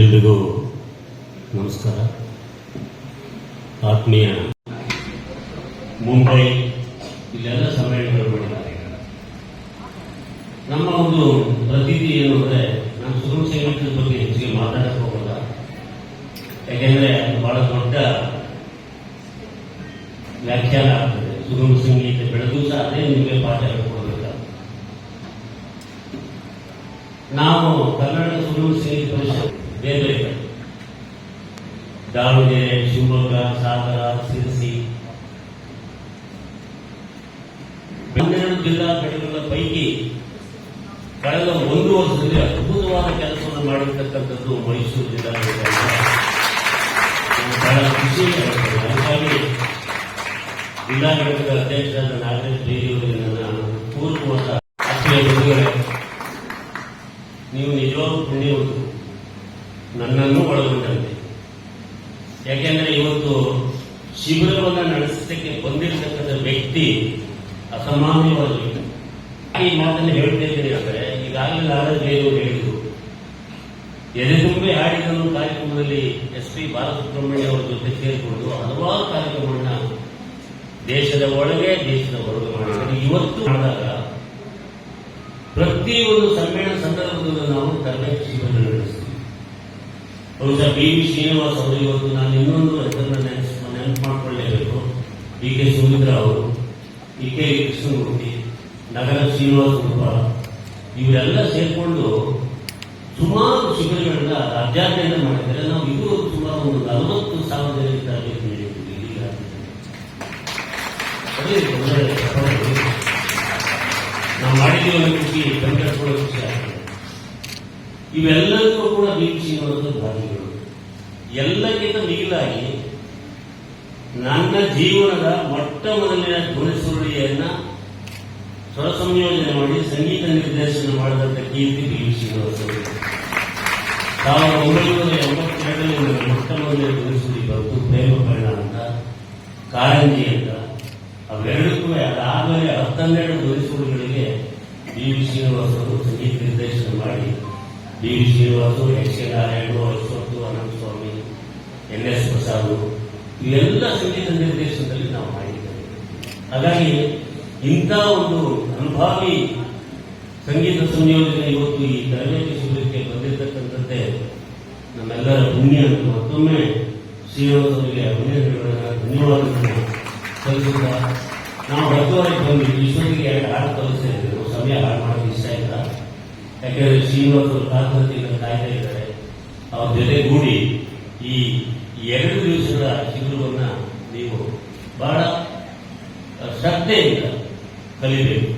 ಎಲ್ರಿಗೂ ನಮಸ್ಕಾರ. ಆತ್ಮೀಯ ಮುಂಬೈ, ಇಲ್ಲೆಲ್ಲ ಸಮ್ಮೇಳನಗಳು ನಮ್ಮ ಒಂದು ಪ್ರತೀತಿ ಏನು ಅಂದರೆ ನಾನು ಸುಗಮ ಸಂಗೀತದ ಬಗ್ಗೆ ಹೆಚ್ಚಿಗೆ ಮಾತಾಡಕ್ಕೆ ಹೋಗಲ್ಲ. ಯಾಕೆಂದರೆ ಬಹಳ ದೊಡ್ಡ ವ್ಯಾಖ್ಯಾನ ಆಗ್ತದೆ. ಸುಗಮ ಸಂಗೀತ ಬೆಳೆದು ಸಹ ಅದೇ ನಿಮಗೆ ಪಾಠ ಹೇಳ್ಕೊಡ್ಬೇಕಾಗ್ತದೆ ನಾವು ಕನ್ನಡ ಸುಗಮ ಸಂಗೀತ ಪರಿಷತ್ ದಾವಣಗೆರೆ, ಶಿವಮೊಗ್ಗ, ಸಾಗರ ಶಿರಸಿ ಹನ್ನೆರಡು ಜಿಲ್ಲಾ ಘಟಕಗಳ ಪೈಕಿ ಕಳೆದ ಒಂದು ವರ್ಷದಲ್ಲಿ ಅದ್ಭುತವಾದ ಕೆಲಸವನ್ನು ಮಾಡಿರ್ತಕ್ಕಂಥದ್ದು ಮೈಸೂರು ಜಿಲ್ಲಾ ಬಹಳ ಖುಷಿ ಹಾಗಾಗಿ ಜಿಲ್ಲಾ ಘಟಕದ ಅಧ್ಯಕ್ಷರಾದ ನಾಗೇಶ್ ಬೇರಿಯವರಿಗೆ ನನ್ನ ಪೂರ್ವವಾದ ನೀವು ನಿಜವಾಗೂ ಪುಣ್ಯವಂತರು. ನನ್ನನ್ನು ಒಳಗೊಂಡಂತೆ ಯಾಕೆಂದ್ರೆ ಇವತ್ತು ಶಿಬಿರವನ್ನು ನಡೆಸಲಿಕ್ಕೆ ಬಂದಿರತಕ್ಕಂಥ ವ್ಯಕ್ತಿ ಅಸಾಮಾನ್ಯವಾದ ವ್ಯಕ್ತಿ ಈ ಮಾತನ್ನು ಹೇಳ್ತಾ ಅಂದ್ರೆ ಈಗಾಗಲೇ ಬೇರೆಯವರು ಹೇಳಿದರು. ಎದೆ ತುಂಬಿ ಹಾಡಿದನು ಕಾರ್ಯಕ್ರಮದಲ್ಲಿ ಎಸ್ ಪಿ ಬಾಲಸುಬ್ರಹ್ಮಣ್ಯ ಅವರ ಜೊತೆ ಸೇರಿಕೊಂಡು ಹಲವಾರು ಕಾರ್ಯಕ್ರಮಗಳನ್ನ ದೇಶದ ಒಳಗೆ, ದೇಶದ ಹೊರಗೆ ಮಾಡಿದ್ದಾರೆ. ಇವತ್ತು ಮಾಡಿದಾಗ ಪ್ರತಿಯೊಂದು ಸಮ್ಮೇಳನ ಸಂದರ್ಭದಲ್ಲೂ ನಾವು ತರಬೇತಿ ಶಿಬಿರ ನಡೆಸ್ತೀವಿ. ಬಹುಶಃ ಬಿ. ವಿ. ಶ್ರೀನಿವಾಸ್ ಅವರು ಇವತ್ತು ನಾನು ಇನ್ನೊಂದು ಹೆಸರನ್ನ ನೆನಪು ಮಾಡಿಕೊಳ್ಳಲೇಬೇಕು ಡಿ ಕೆ. ಸುಮಿತ್ರಾ ಅವರು ಡಿ ಕೆ. ಕೃಷ್ಣಮೂರ್ತಿ ನಗರ ಶ್ರೀನಿವಾಸ್ ಉಪ ಇವರೆಲ್ಲ ಸೇರಿಕೊಂಡು ಸುಮಾರು ಶಿಬಿರಗಳನ್ನ ರಾಜ್ಯಾದ್ಯಂತ ಮಾಡಿದ್ದಾರೆ. ನಾವು ಇದು ಸುಮಾರು ಒಂದು ನಲವತ್ತು ಸಾವಿರ ಜನರಿಗೆ ತರಬೇತಿ ನೀಡಿದ್ದೀವಿ ನಾವು ಮಾಡಿದ್ದೀವಿ ಅನ್ನೋ ಖುಷಿ ಕಣ್ಕಟ್ಕೊಳ್ಳೋ ಖುಷಿ ಆಗ್ತದೆ ಇವೆಲ್ಲದಕ್ಕೂ ಕೂಡ ಪಿ ಶ್ರೀನಿವಾಸ ಭಾಗಿಗಳು ಎಲ್ಲಕ್ಕಿಂತ ಮಿಗಿಲಾಗಿ ನನ್ನ ಜೀವನದ ಮೊಟ್ಟ ಮೊದಲಿನ ಧ್ವನಿ ಸುರುಳಿಯನ್ನ ಸ್ವರ ಸಂಯೋಜನೆ ಮಾಡಿ ಸಂಗೀತ ನಿರ್ದೇಶನ ಮಾಡಿದಂಥ ಕೀರ್ತಿ ಅವರು. ಸಾವಿರದ ಒಂಬೈನೂರ ಎಂಬತ್ತೆರಡರಲ್ಲಿ ಮೊಟ್ಟ ಮೊದಲಿನ ಧ್ವನಿ ಬಂತು, ಪ್ರೇಮ ಪಯಣ ಅಂತ, ಕಾರಂಜಿ ಅಂತ ಅವೆರಡಕ್ಕೂ ಅದಾದಮೇಲೆ ಹತ್ತನ್ನೆರಡು ಧ್ವನಿ ಸುರುಳಿಗಳಿಗೆ ಶ್ರೀನಿವಾಸ್ ಸಂಗೀತ ನಿರ್ದೇಶನ ಮಾಡಿ B Srinivas H K Narayana Anantha Swamy N S Prasad ಇವೆಲ್ಲ ಸಂಗೀತ ನಿರ್ದೇಶನದಲ್ಲಿ ನಾವು ಮಾಡಿದ್ದೇವೆ ಹಾಗಾಗಿ ಇಂಥ ಒಂದು ಅನುಭಾವಿ ಸಂಗೀತ ಸಂಯೋಜನೆ ಇವತ್ತು ಈ ತರಬೇತಿ ಶಿಬಿರಕ್ಕೆ ಬಂದಿರತಕ್ಕಂಥದ್ದೇ ನಮ್ಮೆಲ್ಲರ ಪುಣ್ಯ ಮತ್ತೊಮ್ಮೆ ಶ್ರೀನಿವಾಸ್ ಅವರಿಗೆ ಅಭಿನಂದನೆಗಳನ್ನ ಧನ್ಯವಾದಗಳನ್ನು ಸಲ್ಲಿಸುತ್ತಾ ನಾವು ಹತ್ತುವರೆಗೆ ಬಂದು ಈಶ್ವರಿಗೆ ಎರಡು ಹಾಡು ಕಲಿಸಿದ್ದೇವೆ ಸಮಯ ಹಾಳು ಇಲ್ಲ ಯಾಕಂದ್ರೆ ಶ್ರೀನಿವಾಸರು ಕಾತರತೆಯಿಂದ ಕಾಯ್ತಾ ಇದ್ದಾರೆ ಅವ್ರ ಜೊತೆಗೂಡಿ ಈ ಎರಡು ದಿವಸಗಳ ಶಿಬಿರವನ್ನು ನೀವು ಬಹಳ ಶ್ರದ್ಧೆಯಿಂದ ಕಲಿಬೇಕು.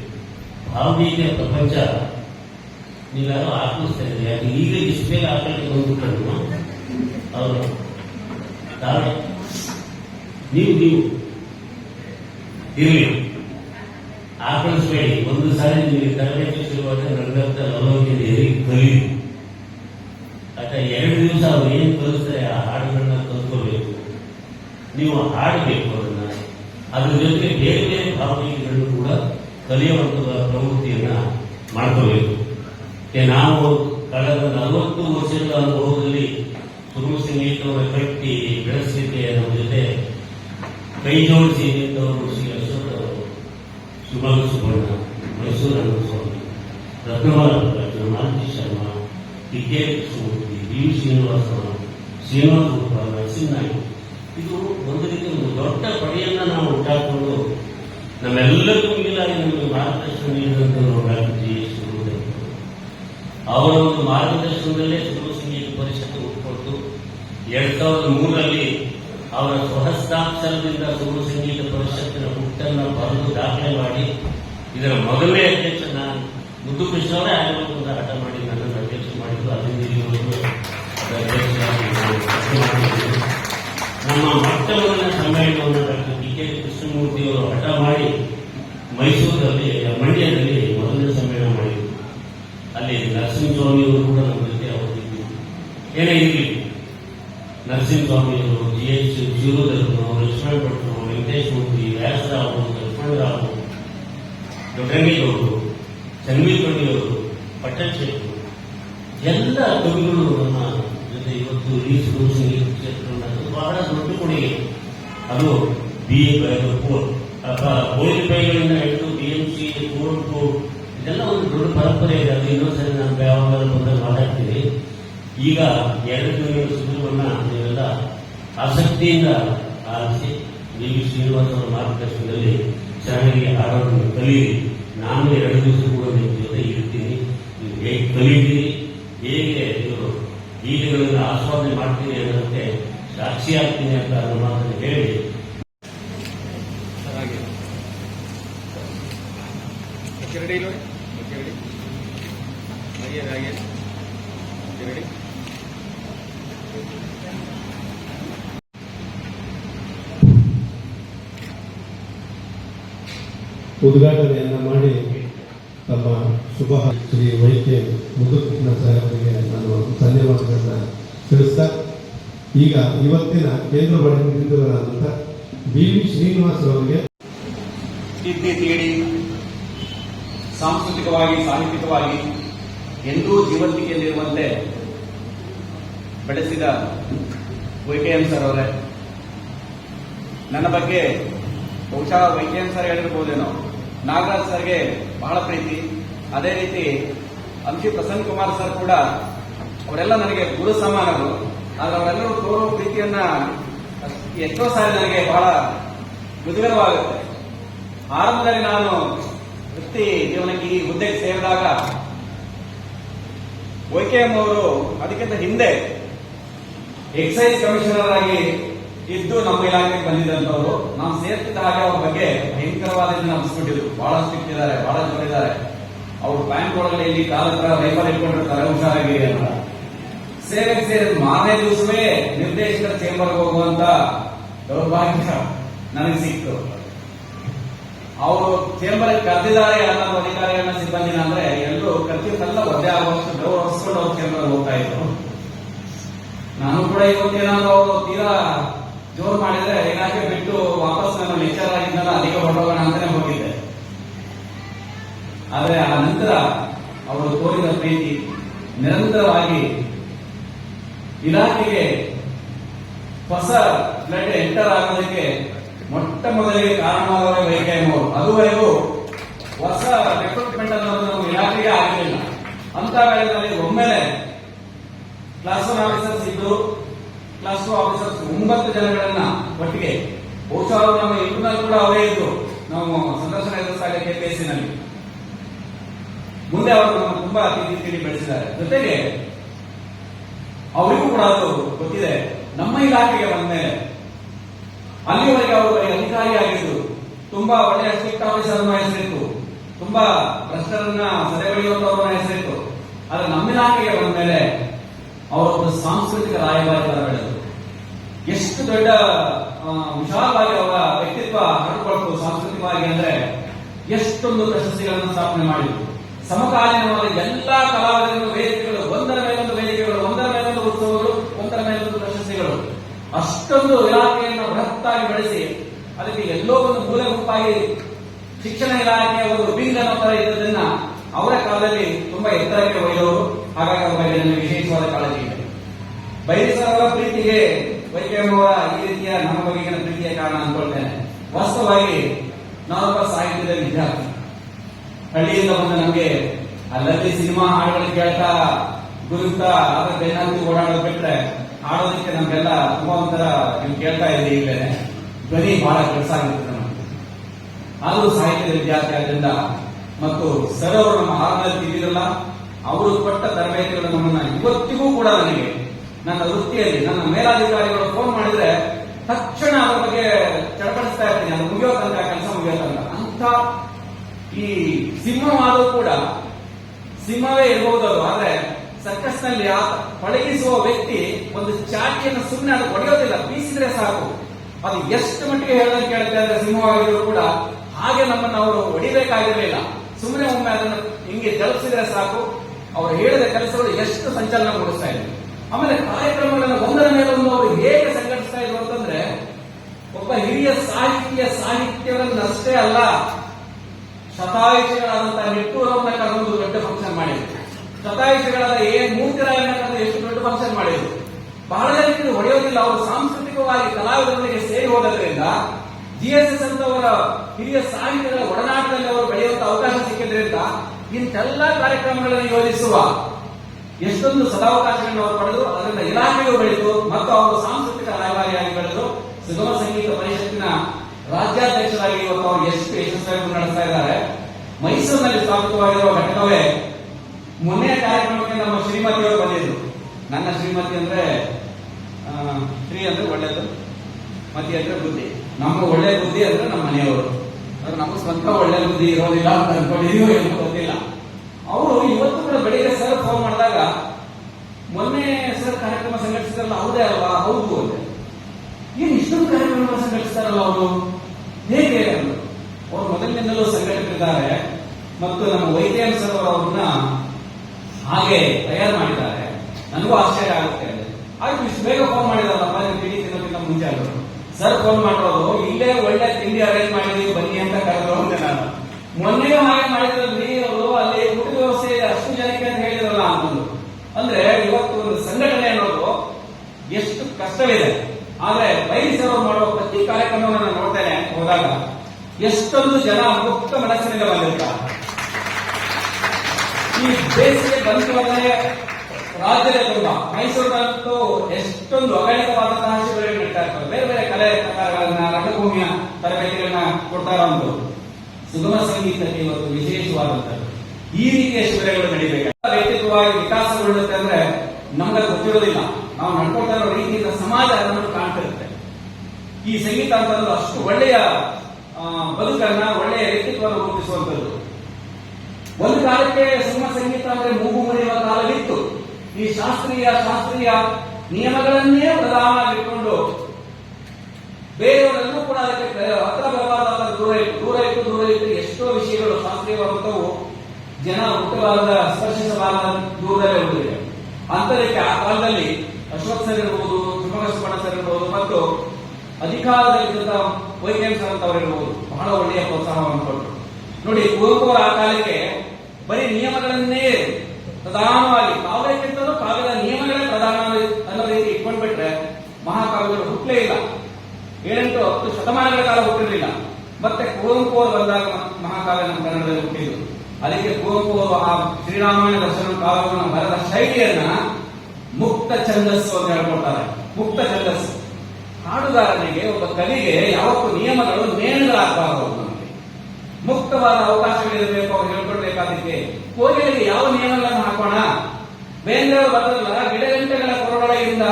ಭಾವಗೀತೆಯ ಪ್ರಪಂಚ ನೀವೆಲ್ಲ ಆಕಳಿಸ್ತಾ ಇದ್ದೀರಿ ಯಾಕೆ? ಈಗ ಇಷ್ಟು ಬೇಗ ಆಕಳಿಗೆ ಬಂದ್ಬಿಟ್ಟು ಅವರು ನೀವು ನೀವು ಇರಲಿ. ಆಕಳಿಸಬೇಡಿ. ಒಂದು ಸಾರಿ ನೀವು ತರಬೇತಿ ಶುರುವಾದ ನನ್ನಂತ ಲವಲವಿಕೆಯಲ್ಲಿ ಕಲಿ. ಆತ ಎರಡು ದಿವಸ ಅವ್ರು ಏನು ಕಲಿಸ್ತಾರೆ ಆ ಹಾಡುಗಳನ್ನ ಕಲ್ತ್ಕೋಬೇಕು ನೀವು ಹಾಡಬೇಕು ಅದನ್ನ. ಅದ್ರ ಜೊತೆಗೆ ಬೇರೆ ಬೇರೆ ಭಾವನೆಗಳನ್ನು ಕೂಡ ಕಲಿಯುವಂತ ಪ್ರವೃತ್ತಿಯನ್ನ ಮಾಡ್ಕೋಬೇಕು ನಾವು ಕಳೆದ ನಲವತ್ತು ವರ್ಷಗಳ ಅನುಭವದಲ್ಲಿ ಸುಗಮ ಸಂಗೀತವನ್ನು ಕಟ್ಟಿ ಬೆಳೆಸಲಿಕ್ಕೆ ನಮ್ಮ ಜೊತೆ ಕೈ ಜೋಡಿಸಿ ನಿಂತವರು ಶ್ರೀ ಅಶೋಕ್ ಅವರು. Subbanna Mysore Rangaswamy Ratnamala Prakash Maruthi Sharma T K Krishnamurthy B ಇದು ಒಂದು ಒಂದು ದೊಡ್ಡ ಪಡೆಯನ್ನ ನಾವು ಉಂಟಾಕೊಂಡು ನಮ್ಮೆಲ್ಲರಿಗೂ ಮಿಗಿಲಾಗಿ ನಮಗೆ ಮಾರ್ಗದರ್ಶನ ನೀಡಿದಂಥವರು ಡಾಕ್ಟರ್ ಅವರ ಒಂದು ಸಂಗೀತ ಪರಿಷತ್ತು ಹುಟ್ಟುಕೊಟ್ಟು ಎರಡ್ ಸಾವಿರದ ಮೂರರಲ್ಲಿ ಅವರ ಸ್ವಹಸ್ತಾಕ್ಷರದಿಂದ ಸುಗಮ ಸಂಗೀತ ಪರಿಷತ್ತಿನ ಹುಟ್ಟನ್ನು ಬರೆದು ದಾಖಲೆ ಮಾಡಿ ಇದರ ಮೊದಲನೇ ಅಧ್ಯಕ್ಷ ನಾನು ಮುದ್ದು ಕೃಷ್ಣ ಅವರೇ ಆಗಬೇಕು ಅಂತ ಹಠ ಮಾಡಿ ನನ್ನನ್ನು ಅಧ್ಯಕ್ಷ ಮಾಡಿದ್ದು ಅದರಿಂದ ನಮ್ಮ ಮೊದಲನೇ ಸಮ್ಮೇಳನವನ್ನು ಡಾಕ್ಟರ್ ಡಿ ಕೆ ಕೃಷ್ಣಮೂರ್ತಿ ಅವರು ಹಠ ಮಾಡಿ ಮೈಸೂರಲ್ಲಿ ಮಂಡ್ಯದಲ್ಲಿ ಮೊದಲನೇ ಸಮ್ಮೇಳನ ಮಾಡಿದ್ರು. ಅಲ್ಲಿ ನರಸಿಂಹಸ್ವಾಮಿ ಅವರು ಕೂಡ ನಮ್ಮ ಜೊತೆ ಅವರಿದ್ದು ಏನೇ ಇರಲಿ ನರಸಿಂಹಸ್ವಾಮಿ ಅವರು, ಜಿ ಎಚ್ ಜೀರೋಧರ್ಮ ಲಕ್ಷ್ಮಣ ಭಟ್ರು ವೆಂಕಟೇಶ್ ಮೂರ್ತಿ ವ್ಯಾಸರಾವ್ ಲಕ್ಷ್ಮಣರಾವ್ ದೊಡ್ಡಂಗಿಯವರು ಚನ್ಮೀಲ್ಪಳ್ಳಿಯವರು ಪಟ್ಟಣ್ ಶೆಟ್ರು ಎಲ್ಲ ಕವಿಗಳು ನಮ್ಮ ಜೊತೆ ಇವತ್ತು ಈ ಸಂಗೀತ ಕ್ಷೇತ್ರವನ್ನು ಬಹಳ ದೊಡ್ಡ ಕೊಡುಗೆ. ಅದು ಬಿ ಎ ಬೈಗಳಿಂದ ಹಿಡಿದು ಬಿ ಎಂ ಸಿ ಕುವೆಂಪು ಇದೆಲ್ಲ ಒಂದು ದೊಡ್ಡ ಪರಂಪರೆ ಇದೆ. ಅದು ಇನ್ನೊಂದ್ಸರಿ ನಾನು ಯಾವಾಗ ಬಂದಾಗ ಮಾತಾಡ್ತೀನಿ. ಈಗ ಎರಡು ತಿಂಗಳ ಸುದ್ದಿವನ್ನ ನೀವೆಲ್ಲ ಆಸಕ್ತಿಯಿಂದ ಆರಿಸಿ ಡಿ ವಿ ಅವರ ಮಾರ್ಗದರ್ಶನದಲ್ಲಿ ಚೆನ್ನಾಗಿ ಆರೋಗ್ಯ ಕಲಿಯಿರಿ. ನಾನು ಎರಡು ದಿವಸ ಕೂಡ ನಿಮ್ಮ ಜೊತೆ ಇರ್ತೀನಿ ನೀವು ಹೇಗೆ ಕಲಿತೀನಿ ಹೇಗೆ ಗೀತೆಗಳನ್ನು ಆಸ್ವಾದನೆ ಮಾಡ್ತೀನಿ ಅನ್ನೋದಕ್ಕೆ ಸಾಕ್ಷಿ ಆಗ್ತೀನಿ ಅಂತ ಅನ್ನೋ ಮಾತನ್ನು ಹೇಳಿ ಹಾಗೆ ಓಕೆ ರೆಡಿ ಇಲ್ವ ಓಕೆ ರೆಡಿ ಹಾಗೆ ಹಾಗೆ ಓಕೆ ರೆಡಿ ಉದ್ಘಾಟನೆಯನ್ನ ಮಾಡಿ ತಮ್ಮ ಶುಭ ಶ್ರೀ ವೈದ್ಯ ಮುದುಕೃಷ್ಣ ಸಾಹೇಬರಿಗೆ ನಾನು ಧನ್ಯವಾದಗಳನ್ನು ತಿಳಿಸ್ತಾ, ಈಗ ಇವತ್ತಿನ ಕೇಂದ್ರ ಬಡಗಿಂದರಾದಂಥ ಬಿ ವಿ ಶ್ರೀನಿವಾಸ್ ಅವರಿಗೆ ತಿದ್ದಿ ತೀಡಿ ಸಾಂಸ್ಕೃತಿಕವಾಗಿ, ಸಾಹಿತ್ಯಿಕವಾಗಿ ಎಂದೂ ಜೀವಂತಿಕೆಯಲ್ಲಿರುವಂತೆ ಬೆಳೆಸಿದ ವೈಕೆಎಂ ಸರ್ ಅವರೇ, ನನ್ನ ಬಗ್ಗೆ ಬಹುಶಃ ವೈಕೆಎಂ ಸರ್ ಹೇಳಿರ್ಬೋದೇನೋ. ನಾಗರಾಜ್ ಸರ್ಗೆ ಬಹಳ ಪ್ರೀತಿ. ಅದೇ ರೀತಿ ಅಂಶಿ ಪ್ರಸನ್ನ ಕುಮಾರ್ ಸರ್ ಕೂಡ ಅವರೆಲ್ಲ ನನಗೆ ಗುರು ಸಮಾನರು. ಆದ್ರೆ ಅವರೆಲ್ಲರೂ ತೋರುವ ಪ್ರೀತಿಯನ್ನ ಎಷ್ಟೋ ಸಾರಿ ನನಗೆ ಬಹಳ ಮುಜುಗರವಾಗುತ್ತೆ. ಆರಂಭದಲ್ಲಿ ನಾನು ವೃತ್ತಿ ಜೀವನಕ್ಕೆ ಈ ಹುದ್ದೆಗೆ ಸೇರಿದಾಗ ವೈಕೆಎಂ ಅವರು ಅದಕ್ಕಿಂತ ಹಿಂದೆ ಎಕ್ಸೈಸ್ ಕಮಿಷನರ್ ಆಗಿ ಇದ್ದು ನಮ್ಮ ಇಲಾಖೆಗೆ ಬಂದಿದ್ದಂತವರು ನಾವು ಸೇರ್ತಿದ್ದ ಹಾಗೆ ಅವ್ರ ಬಗ್ಗೆ ಭಯಂಕರವಾದ ಅನಿಸ್ಬಿಟ್ಟಿದ್ರು ಸ್ಟ್ರಿಕ್ಟ್ ಇದ್ದಾರೆ ಬಹಳ ಜನ ಇದ್ದಾರೆ ಅವ್ರು ಬ್ಯಾಂಕ್ ಒಳಗಡೆ ಇಲ್ಲಿ ಕಾಲ ಹತ್ರ ರೈಫಲ್ ಇಟ್ಕೊಂಡಿರ್ತಾರೆ ಹುಷಾರಾಗಿರಿ ಅಂತ. ಸೇವೆಗೆ ಸೇರಿದ ಮಾರನೇ ದಿವಸವೇ ನಿರ್ದೇಶಕರ ಚೇಂಬರ್ಗೆ ಹೋಗುವಂತ ದೌರ್ಭಾಗ್ಯ ನನಗೆ ಸಿಕ್ತು. ಅವರು ಚೇಂಬರ್ ಕರೆದಿದ್ದಾರೆ ಅನ್ನೋದು ಅಧಿಕಾರಿಗಳನ್ನ, ಸಿಬ್ಬಂದಿನ ಅಂದ್ರೆ ಎಲ್ಲರೂ ಖರ್ಚಿಫೆಲ್ಲ ಒದ್ದೆ ಆಗುವಷ್ಟು ಗೌರವ ಹೊರಿಸ್ಕೊಂಡು ಅವ್ರು ಚೇಂಬರ್ ಹೋಗ್ತಾ ಇದ್ರು. ನಾನು ಕೂಡ ಇವತ್ತೇನಾದ್ರು ಅವರು ತೀರಾ ಜೋರ್ ಮಾಡಿದ್ರೆ ಇಲಾಖೆ ಬಿಟ್ಟು ವಾಪಸ್ ನಾನು ಲೆಕ್ಚರ್ ಆಗಿದ್ದಲ್ಲ ಅಧಿಕ ಹೊರಡೋಣ ಅಂತಾನೆ ಹೋಗಿದ್ದೆ. ಆದ್ರೆ ಆ ನಂತರ ಅವರು ತೋರಿದ ಪ್ರೀತಿ ನಿರಂತರವಾಗಿ ಇಲಾಖೆಗೆ ಹೊಸ ಬ್ಲಡ್ ಎಂಟರ್ ಆಗೋದಕ್ಕೆ ಮೊಟ್ಟ ಮೊದಲಿಗೆ ಕಾರಣವಾದವರೇ ವೈಕೈ ಅವರು. ಅದುವರೆಗೂ ಹೊಸ ರೆಕ್ರೂಟ್ಮೆಂಟ್ ಅನ್ನೋದು ಇಲಾಖೆಗೆ ಆಗಲಿಲ್ಲ. ಅಂತ ವೇಳೆಯಲ್ಲಿ ಒಮ್ಮೆಲೆ ಕ್ಲಾಸ್ ಆಫೀಸರ್ಸ್ ಇದ್ದು ಕ್ಲಾಸ್ ಆಫೀಸರ್ಸ್ ಒಂಬತ್ತು ಜನಗಳನ್ನ ಒಟ್ಟಿಗೆ. ಬಹುಶಃ ಅವರು ನಮ್ಮ ಇಂಟರ್ನಲ್ ಕೂಡ ಅವರೇ ಇದ್ದು ನಾವು ಸಂದರ್ಶನ ಎದುರಿಸಿದಾಗ ಕೆಪಿಎಸ್ಸಿನಲ್ಲಿ. ಮುಂದೆ ಅವರು ನಮ್ಮ ತುಂಬಾ ತಿಳಿ ಬೆಳೆಸಿದ್ದಾರೆ. ಜೊತೆಗೆ ಅವರಿಗೂ ಕೂಡ ಅದು ಗೊತ್ತಿದೆ. ನಮ್ಮ ಇಲಾಖೆಗೆ ಬಂದ್ಮೇಲೆ ಅಲ್ಲಿವರೆಗೆ ಅವರು ಅಧಿಕಾರಿ ಅಧಿಕಾರಿಯಾಗಿದ್ದು ತುಂಬಾ ಒಳ್ಳೆಯ ಸ್ಟ್ರಿಕ್ಟ್ ಆಫೀಸರ್ ಹೆಸರಿತ್ತು. ತುಂಬಾ ಭ್ರಷ್ಟರನ್ನ ಸದೆಬಡಿಯುವಂತವರ ಹೆಸರಿತ್ತು. ಆದ್ರೆ ನಮ್ಮ ಇಲಾಖೆಗೆ ಬಂದ್ಮೇಲೆ ಅವರೊಬ್ಬ ಸಾಂಸ್ಕೃತಿಕ ರಾಯಭಾರಿ ತರ ಬೆಳೆದರು. ಎಷ್ಟು ದೊಡ್ಡ ವಿಶಾಲವಾಗಿ ಅವರ ವ್ಯಕ್ತಿತ್ವ ಹರಡಿಕೊಳ್ತು ಸಾಂಸ್ಕೃತಿಕವಾಗಿ ಅಂದ್ರೆ ಎಷ್ಟೊಂದು ಪ್ರಶಸ್ತಿಗಳನ್ನು ಸ್ಥಾಪನೆ ಮಾಡಿದ್ರು. ಸಮಕಾಲೀನವಾದ ಎಲ್ಲಾ ಕಲಾವಿದರ ವೇದಿಕೆಗಳು, ಒಂದರ ಮೇಲೊಂದು ವೇದಿಕೆಗಳು, ಒಂದರ ಮೇಲೊಂದು ಉತ್ಸವಗಳು, ಒಂದರ ಮೇಲೊಂದು ಪ್ರಶಸ್ತಿಗಳು. ಅಷ್ಟೊಂದು ಇಲಾಖೆಯನ್ನು ಬೃಹತ್ತಾಗಿ ಬೆಳೆಸಿ ಅದಕ್ಕೆ ಎಲ್ಲೋ ಒಂದು ಮೂಲ ಗುಂಪಾಗಿ ಶಿಕ್ಷಣ ಇಲಾಖೆಯ ಒಂದು ವಿಂಗ್ ಅನ್ನೋ ಇದ್ದದನ್ನ ಅವರ ಕಾಲದಲ್ಲಿ ತುಂಬಾ ಎತ್ತರಕ್ಕೆ ಒಯ್ದವರು. ಹಾಗಾಗಿ ಅವರ ವಿಶೇಷವಾದ ಕಾಳಜಿ ಇದೆ. ಪ್ರೀತಿಗೆ ವೈದ್ಯಮ್ಮವರ ಈ ರೀತಿಯ ನಮ್ಮ ಬಗೆಗಿನ ಪ್ರೀತಿಯ ಕಾರಣ ಅನ್ಕೊಳ್ತೇನೆ ವಾಸ್ತವವಾಗಿ ನಾವೊಬ್ಬ ಸಾಹಿತ್ಯದ ವಿದ್ಯಾರ್ಥಿ. ಹಳ್ಳಿಯಿಂದ ಬಂದ ನಮಗೆ ಅಲ್ಲಲ್ಲಿ ಸಿನಿಮಾ ಹಾಡುಗಳು ಕೇಳ್ತಾ ಗುರುತಾ ಅದರ ಬೆನ್ನಂತೂ ಓಡಾಡೋದು ಬಿಟ್ರೆ ಹಾಡೋದಕ್ಕೆ ನಮ್ಗೆಲ್ಲ ತುಂಬಾ ಒಂಥರ ನೀವು ಕೇಳ್ತಾ ಇದ್ದೀವಿ ಈಗಲೇ. ಧ್ವನಿ ಬಹಳ ಕೆಲಸ ಆಗಿರ್ತದೆ ನಮಗೆ. ಆದರೂ ಸಾಹಿತ್ಯದ ವಿದ್ಯಾರ್ಥಿ ಆದ್ದರಿಂದ ಮತ್ತು ಸರ್ ಅವರು ನಮ್ಮ ಆರ್ನಲ್ಲಿ ತಿಳಿದಿರಲ್ಲ ಅವರು ಕೊಟ್ಟ ತರಬೇತಿಗಳು ನಮ್ಮನ್ನ ಇವತ್ತಿಗೂ ಕೂಡ ನನಗೆ, ನನ್ನ ವೃತ್ತಿಯಲ್ಲಿ, ನನ್ನ ಮೇಲಾಧಿಕಾರಿಗಳು ಫೋನ್ ಮಾಡಿದ್ರೆ ತಕ್ಷಣ ಅವರ ಬಗ್ಗೆ ಚಡಪಡಿಸ್ತಾ ಇರ್ತೀನಿ. ಅದು ಮುಗಿಯೋ ತನಕ, ಕೆಲಸ ಮುಗಿಯೋ ತನಕ. ಅಂತ ಈ ಸಿಂಹವಾದರೂ ಕೂಡ, ಸಿಂಹವೇ ಇರಬಹುದು ಅದು. ಆದ್ರೆ ಸರ್ಕಸ್ನಲ್ಲಿ ಪಳಗಿಸುವ ವ್ಯಕ್ತಿ ಒಂದು ಚಾಟಿಯನ್ನು ಸುಮ್ಮನೆ ಅದು ಹೊಡೆಯೋದಿಲ್ಲ. ಬೀಸಿದ್ರೆ ಸಾಕು. ಅದು ಎಷ್ಟು ಮಟ್ಟಿಗೆ ಹೇಳೋದು ಕೇಳುತ್ತೆ ಅಂದ್ರೆ ಸಿಂಹವಾಗಿದ್ರು ಕೂಡ ಹಾಗೆ ನಮ್ಮನ್ನು ಅವರು ಹೊಡಿಬೇಕಾಗಿರಲಿಲ್ಲ. ಸುಮ್ಮನೆ ಒಮ್ಮೆ ಅದನ್ನು ಹಿಂಗೆ ತಲುಪಿಸಿದ್ರೆ ಸಾಕು. ಅವರು ಹೇಳಿದ ಕೆಲಸಗಳು ಎಷ್ಟು ಸಂಚಲನ ಮೂಡಿಸ್ತಾ ಇದೆ. ಆಮೇಲೆ ಕಾರ್ಯಕ್ರಮಗಳನ್ನು ಒಂದರ ಮೇಲೆ ಒಂದು ಅವರು ಹೇಗೆ ಸಂಘಟಿಸ್ತಾ ಇದ್ರು ಅಂತಂದ್ರೆ, ಒಬ್ಬ ಹಿರಿಯ ಸಾಹಿತ್ಯ ಸಾಹಿತ್ಯವನ್ನಷ್ಟೇ ಅಲ್ಲ, ಶತಾಯುಷಿಗಳಾದಂತಹ ನಿಟ್ಟೂರವನ್ನ ಕರೆದು ದೊಡ್ಡ ಫಂಕ್ಷನ್ ಮಾಡಿದ್ರು. ಶತಾಯುಷಿಗಳಾದ ಎ ಕರೆದು ಎಷ್ಟು ದೊಡ್ಡ ಫಂಕ್ಷನ್ ಮಾಡಿದ್ರು. ಬಹಳ ಜನಕ್ಕೆ ಹೊಡೆಯೋದಿಲ್ಲ, ಅವರು ಸಾಂಸ್ಕೃತಿಕವಾಗಿ ಕಲಾವಿದರೊಂದಿಗೆ ಸೇರಿ ಹೋಗೋದ್ರಿಂದ ಎಸ್ ಅಂತ ಅವರ ಹಿರಿಯ ಸಾಹಿತ್ಯಗಳ ಒಡನಾಟದಲ್ಲಿ ಅವರು ಬೆಳೆಯುವಂತ ಅವಕಾಶ ಸಿಕ್ಕಿದ್ರಿಂದ ಇಂತೆಲ್ಲ ಕಾರ್ಯಕ್ರಮಗಳನ್ನು ಯೋಜಿಸುವ ಎಷ್ಟೊಂದು ಸದಾವಕಾಶಗಳನ್ನು ಅವರು ಪಡೆದು ಅದರಿಂದ ಇಲಾಖೆಯು ಬೆಳೆದು ಮತ್ತು ಅವರು ಸಾಂಸ್ಕೃತಿಕ ರಾಯಭಾರಿಯಾಗಿ ಬೆಳೆದು ಸುಗಮ ಸಂಗೀತ ಪರಿಷತ್ತಿನ ರಾಜ್ಯಾಧ್ಯಕ್ಷರಾಗಿ ಇವತ್ತು ಅವರು ಎಷ್ಟು ಯಶಸ್ವಿಯಾಗಿ ನಡೆಸ್ತಾ ಇದ್ದಾರೆ. ಮೈಸೂರಿನಲ್ಲಿ ಸ್ಥಾಪಿತವಾಗಿರುವ ಘಟಕವೇ ಮೊನ್ನೆ ಕಾರ್ಯಕ್ರಮಕ್ಕೆ ನಮ್ಮ ಶ್ರೀಮತಿಯವರು ಬಂದಿದ್ರು. ನನ್ನ ಶ್ರೀಮತಿ ಅಂದ್ರೆ ಶ್ರೀ ಅಂದ್ರೆ ಒಳ್ಳೇದು ಮತಿ ಅಂದ್ರೆ ಬುದ್ಧಿ. ನಮ್ಮ ಒಳ್ಳೆ ಬುದ್ಧಿ ಅಂದ್ರೆ ನಮ್ಮ ಮನೆಯವರು. ನಮ್ಮ ಸ್ವಂತ ಒಳ್ಳೆ ಬುದ್ಧಿ ಇರೋದಿಲ್ಲ, ಅಂತ ಏನೋ ಗೊತ್ತಿಲ್ಲ. ಅವರು ಇವತ್ತು ಕೂಡ ಬೆಳಿಗ್ಗೆ ಸರ್ ಫೋನ್ ಮಾಡಿದಾಗ, ಮೊನ್ನೆ ಸರ್ ಕಾರ್ಯಕ್ರಮ ಸಂಘಟಿಸಿದ್ರಲ್ಲ ಹೌದೇ ಅಲ್ವಾ? ಹೌದು ಅಂದೆ. ಏನು ಇಷ್ಟೊಂದು ಕಾರ್ಯಕ್ರಮ ಸಂಘಟಿಸ್ತಾರಲ್ಲ ಅವರು? ಹೇಗೆ ಅಂದ್ರು? ಅವ್ರು ಮೊದಲಿನಿಂದಲೂ ಸಂಘಟಕರಿದ್ದಾರೆ ಮತ್ತು ನಮ್ಮ ವೈದ್ಯ ಸರ್ ಅವರು ಅವ್ರನ್ನ ಹಾಗೆ ತಯಾರು ಮಾಡಿದ್ದಾರೆ. ನನಗೂ ಆಶ್ಚರ್ಯ ಆಗುತ್ತೆ. ಆಯ್ತು, ಇಷ್ಟು ಬೇಗ ಫೋನ್ ಮಾಡಿದಾರಲ್ಲಪ್ಪ, ನೀವು ತಿನ್ನೋಕ್ಕಿಂತ ಮುಂಚೆ ಆದ್ರು ಸರ್ ಫೋನ್ ಮಾಡೋದು ಇಲ್ಲೇ ಒಳ್ಳೆ ತಿಂಡಿ ಅರೇಂಜ್ ಮಾಡಿದೀವಿ ಬನ್ನಿ ಅಂತ ಕರೆದ್ರು ನಾನು. ಮೊನ್ನೆ ಹಾಗೆ ಮಾಡಿದ್ರಲ್ಲಿ ಅವರು ಅಲ್ಲಿ ಊಟದ ವ್ಯವಸ್ಥೆ ಅಷ್ಟು ಜನಕ್ಕೆ ಅಂತ ಹೇಳಿದ್ರಲ್ಲ ಅಂತಂದು ಅಂದ್ರೆ ಇವತ್ತು ಒಂದು ಸಂಘಟನೆ ಅನ್ನೋದು ಎಷ್ಟು ಕಷ್ಟವಿದೆ. ಆದ್ರೆ ಸರ್ ಮಾಡುವ ಪ್ರತಿ ಕಾರ್ಯಕ್ರಮವನ್ನು ನಾನು ನೋಡ್ತೇನೆ ಹೋದಾಗ ಎಷ್ಟೊಂದು ಜನ ಮುಕ್ತ ಮನಸ್ಸಿನಿಂದ ಬಂದಿರ್ತಾರೆ. ಈ ಬೇಸಿಗೆ ಬಂದಿರುವಾಗಲೇ ರಾಜ್ಯದ ತುಂಬ ಮೈಸೂರಿನಂತೂ ಎಷ್ಟೊಂದು ಅಗಣಿತವಾದಂತಹ ಶಿಬಿರಗಳು ನಡೀತಾ ಇರ್ತವೆ ಬೇರೆ ಬೇರೆ ಕಲೆ ಪ್ರಕಾರಗಳನ್ನ ರಂಗಭೂಮಿಯ ತರಬೇತಿಗಳನ್ನ ಕೊಡ್ತಾ ಒಂದು ಸುಗಮ ಸಂಗೀತಕ್ಕೆ ಇವತ್ತು ವಿಶೇಷವಾದಂಥದ್ದು. ಈ ರೀತಿಯ ಶಿಬಿರಗಳು ನಡೀಬೇಕು. ವ್ಯಕ್ತಿತ್ವವಾಗಿ ವಿಕಾಸಗೊಳ್ಳುತ್ತೆ ಅಂದ್ರೆ ನಮ್ಗೆ ಗೊತ್ತಿರೋದಿಲ್ಲ. ನಾವು ನಡ್ಕೊಳ್ತಾ ಇರೋ ರೀತಿಯಿಂದ ಸಮಾಜ ಅದನ್ನು ಕಾಣ್ತಿರುತ್ತೆ. ಈ ಸಂಗೀತ ಅಂತಂದ್ರೆ ಅಷ್ಟು ಒಳ್ಳೆಯ ಬದುಕನ್ನ, ಒಳ್ಳೆಯ ವ್ಯಕ್ತಿತ್ವವನ್ನು ರೂಪಿಸುವಂತದ್ದು ಒಂದು ಕಾಲಕ್ಕೆ ಸುಗಮ ಸಂಗೀತ ಅಂದ್ರೆ ಮೂಗು ಮುರಿಯುವ ಕಾಲವಿತ್ತು. ಈ ಶಾಸ್ತ್ರೀಯ ಶಾಸ್ತ್ರೀಯ ನಿಯಮಗಳನ್ನೇ ಪ್ರಧಾನವಾಗಿಟ್ಟುಕೊಂಡು ಬೇರೆಯವರೆಲ್ಲರೂ ಕೂಡ ಅದಕ್ಕೆ ಹತ್ರ ದೂರ ಇಟ್ಟು ದೂರ ಇಟ್ಟು ದೂರ ಇಟ್ಟು ಎಷ್ಟೋ ವಿಷಯಗಳು ಶಾಸ್ತ್ರೀಯವಾದಂಥವು ಜನ ಹುಟ್ಟಬಾರದ, ಸ್ಪರ್ಶಿಸಬಾರದ ದೂರದಲ್ಲೇ ಉಳಿದಿದೆ. ಅಂತದಕ್ಕೆ ಆ ಕಾಲದಲ್ಲಿ ಅಶೋಕ್ ಸರ್ ಇರಬಹುದು ಸುಮಗ ಸುಮಣ ಸರ್ ಇರಬಹುದು ಮತ್ತು ಅಧಿಕಾರದಲ್ಲಿದ್ದಂತಹ ವೈಜ್ಞಾನಿಕ ಸರ್ ಅಂತ ಇರ್ಬೋದು. ಬಹಳ ಒಳ್ಳೆಯ ಪ್ರೋತ್ಸಾಹವನ್ನು ಕೊಟ್ಟರು. ನೋಡಿ ಅವರ ಆ ಕಾಲಕ್ಕೆ ಬರೀ ನಿಯಮಗಳನ್ನೇ ಪ್ರಧಾನವಾಗಿ ಕಾವ್ಯಕ್ಕಿಂತಲೂ ಕಾವ್ಯದ ನಿಯಮಗಳೇ ಪ್ರಧಾನ ಅನ್ನೋ ರೀತಿ ಇಟ್ಕೊಂಡ್ಬಿಟ್ರೆ ಮಹಾಕಾವ್ಯಗಳು ಹುಟ್ಟಲೇ ಇಲ್ಲ. ಏಳೆಂಟು ಹತ್ತು ಶತಮಾನಗಳ ಕಾಲ ಹುಟ್ಟಿರಲಿಲ್ಲ. ಮತ್ತೆ ಕುವೆಂಪು ಅವರು ಬಂದಾಗ ಮಹಾಕಾವ್ಯ ನಮ್ಮ ಕನ್ನಡದಲ್ಲಿ ಹುಟ್ಟಿದ್ರು ಅದಕ್ಕೆ ಕುವೆಂಪು ಅವರು ಆ ಶ್ರೀರಾಮಾಯಣ ದರ್ಶನ ಕಾವ್ಯವನ್ನು ಬರೆದ ಶೈಲಿಯನ್ನ ಮುಕ್ತ ಛಂದಸ್ಸು ಅಂತ ಹೇಳ್ಕೊಳ್ತಾರೆ ಮುಕ್ತ ಛಂದಸ್ಸು. ಹಾಡುಗಾರನಿಗೆ ಒಬ್ಬ ಕವಿಗೆ ಯಾವತ್ತು ನಿಯಮಗಳು ನೇಣುಗಳಾಗಬಾರದು ಮುಕ್ತವಾದ ಅವಕಾಶಗಳಿರಬೇಕು ಅವ್ರು ಹೇಳ್ಕೊಡ್ಬೇಕಾದಕ್ಕೆ. ಕೋಗಿಲೆಗೆ ಯಾವ ನಿಯಮಗಳನ್ನು ಹಾಕೋಣ? ಬೇಂದ್ರ ಬರಲ್ಲ ಗಿಡಗಂಟೆಗಳ ಕೊರಡೊಳಗಿಂದ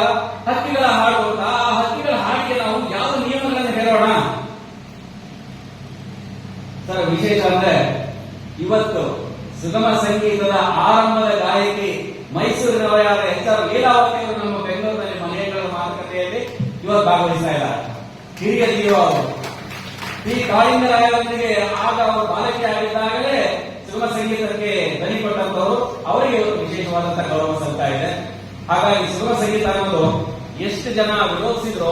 ಹಕ್ಕಿಗಳ ಹಾಡು ಅಂತ ಆ ಹಕ್ಕಿಗಳ ಹಾಡಿಗೆ ನಾವು ಯಾವ ನಿಯಮಗಳನ್ನು ಹೇಳೋಣ? ಸರ್, ವಿಶೇಷ ಅಂದ್ರೆ ಇವತ್ತು ಸುಗಮ ಸಂಗೀತದ ಆರಂಭದ ಗಾಯಕಿ ಮೈಸೂರಿನವರಾದ ಎಚ್ ಆರ್ ಲೀಲಾವತಿ ಅವರು ನಮ್ಮ ಬೆಂಗಳೂರಿನಲ್ಲಿ ಮನೆಗಳ ಮಾತುಕತೆಯಲ್ಲಿ ಇವತ್ತು ಭಾಗವಹಿಸ್ತಾ ಇದ್ದಾರೆ. ಹಿರಿಯ ಜೀವ ಅವರು? ಈ ಕಾಳಿಂಗರಾಯರೊಂದಿಗೆ ಆಗ ಅವರು ಬಾಲಕಿ ಆಗಿದ್ದಾಗಲೇ ಸುಗಮ ಸಂಗೀತಕ್ಕೆ ದನಿ ಕೊಟ್ಟಂತವರು ಅವರಿಗೆ ವಿಶೇಷವಾದಂತಹ ಗೌರವ ಸಲ್ತಾ ಇದೆ ಹಾಗಾಗಿ ಸುಗಮ ಸಂಗೀತ ಅನ್ನೋದು ಎಷ್ಟು ಜನ ವಿರೋಧಿಸಿದ್ರು,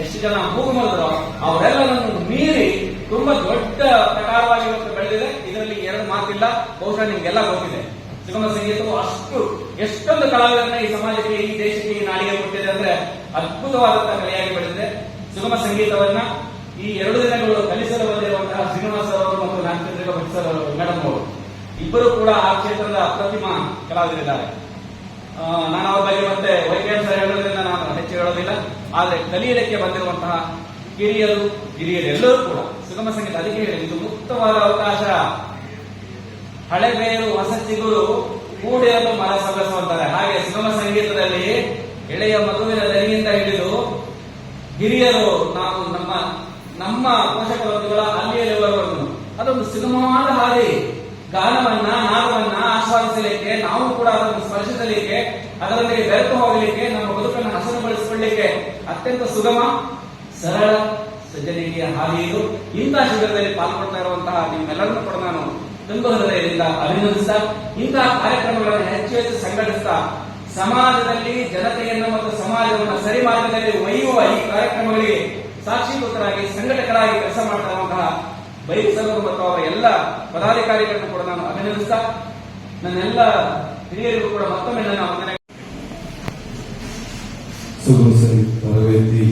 ಎಷ್ಟು ಜನ ಮೂಗು ಮಾಡಿದ್ರು ಅವರೆಲ್ಲರನ್ನು ಮೀರಿ ತುಂಬಾ ದೊಡ್ಡ ಪ್ರಕಾರವಾಗಿ ಇವತ್ತು ಬೆಳೆದಿದೆ. ಇದರಲ್ಲಿ ಎರಡು ಮಾತಿಲ್ಲ, ಬಹುಶಃ ನಿಮ್ಗೆಲ್ಲ ಗೊತ್ತಿದೆ. ಸುಗಮ ಸಂಗೀತವು ಅಷ್ಟು, ಎಷ್ಟೊಂದು ಕಲಾವಿದರನ್ನ ಈ ಸಮಾಜಕ್ಕೆ, ಈ ದೇಶಕ್ಕೆ, ಈ ನಾಡಿಗೆ ಕೊಟ್ಟಿದೆ ಅಂದ್ರೆ ಅದ್ಭುತವಾದಂತಹ ಕಲೆಯಾಗಿ ಬೆಳೆದಿದೆ. ಸುಗಮ ಸಂಗೀತವನ್ನ ಈ ಎರಡು ದಿನಗಳು ಕಲಿಸಲು ಬಂದಿರುವಂತಹ ಶ್ರೀನಿವಾಸ ಅವರು ಮತ್ತು ನಾಗಚಂದ್ರಿಕ ಭಟ್ಸರ್ ಮೇಡಮ್ ಅವರು ಇಬ್ಬರು ಕೂಡ ಆ ಕ್ಷೇತ್ರದ ಅಪ್ರತಿಮ ಕಲಾವಿದರಿದ್ದಾರೆ. ನಾನು ಅವರ ಬಗ್ಗೆ ಮತ್ತೆ ವೈಜ್ಞಾನಿಕ ಸರ್ ಹೇಳೋದ್ರಿಂದ ನಾನು ಹೆಚ್ಚು ಹೇಳೋದಿಲ್ಲ. ಆದರೆ ಕಲಿಯಲಿಕ್ಕೆ ಬಂದಿರುವಂತಹ ಕಿರಿಯರು ಹಿರಿಯರು ಎಲ್ಲರೂ ಕೂಡ ಸುಗಮ ಸಂಗೀತ ಅದಕ್ಕೆ ಹೇಳಿ ಇದು ಮುಕ್ತವಾದ ಅವಕಾಶ. ಹಳೆ ಬೇರು ಹೊಸ ಚಿಗುರು ಕೂಡಿರಲು ಮರ ಸಲ್ಲಿಸುವಂತಾರೆ ಹಾಗೆ ಸುಗಮ ಸಂಗೀತದಲ್ಲಿ ಎಳೆಯ ಮಗುವಿನ ದನಿಯಿಂದ ಹಿಡಿದು ಹಿರಿಯರು, ನಾವು ನಮ್ಮ ನಮ್ಮ ಪೋಷಕ ವರ್ಗಗಳ ಅಲ್ಲಿಯವರೆಗೂ ಅದೊಂದು ಸುಗಮವಾದ ಹಾದಿ. ಗಾನವನ್ನ ನಾದವನ್ನ ಆಸ್ವಾದಿಸಲಿಕ್ಕೆ, ನಾವು ಕೂಡ ಅದನ್ನು ಸ್ಪರ್ಶಿಸಲಿಕ್ಕೆ, ಅದರೊಂದಿಗೆ ಬೆರೆತು ಹೋಗಲಿಕ್ಕೆ, ನಮ್ಮ ಬದುಕನ್ನು ಹಸನುಗೊಳಿಸಿಕೊಳ್ಳಲಿಕ್ಕೆ ಅತ್ಯಂತ ಸುಗಮ, ಸರಳ ಸಜ್ಜನಿಕೆಯ ಹಾದಿ ಇದು. ಇಂತಹ ಶಿಬಿರದಲ್ಲಿ ಪಾಲ್ಗೊಳ್ತಾ ಇರುವಂತಹ ನಿಮ್ಮೆಲ್ಲರನ್ನೂ ಕೂಡ ನಾನು ತುಂಬ ಹೃದಯದಿಂದ ಅಭಿನಂದಿಸ್ತಾ ಇಂತಹ ಕಾರ್ಯಕ್ರಮಗಳನ್ನು ಹೆಚ್ಚು ಹೆಚ್ಚು ಸಂಘಟಿಸ್ತಾ, ಸಮಾಜದಲ್ಲಿ ಜನತೆಯನ್ನು ಮತ್ತು ಸಮಾಜವನ್ನು ಸರಿ ಮಾರ್ಗದಲ್ಲಿ ಒಯ್ಯುವ ಈ ಕಾರ್ಯಕ್ರಮಗಳಿಗೆ ಸಾಕ್ಷೀಭೂತರಾಗಿ ಸಂಘಟಕರಾಗಿ ಕೆಲಸ ಮಾಡ್ತಾ ಬೈಕ್ ಸಂಘರು ಮತ್ತು ಅವರ ಎಲ್ಲ ಪದಾಧಿಕಾರಿಗಳನ್ನು ಕೂಡ ನಾನು ಅಭಿನಂದಿಸ್ತಾ, ನನ್ನೆಲ್ಲ ಹಿರಿಯರಿಗೂ ಕೂಡ ಮತ್ತೊಮ್ಮೆ ನನ್ನ ವಂದನೆ. ತರಬೇತಿ,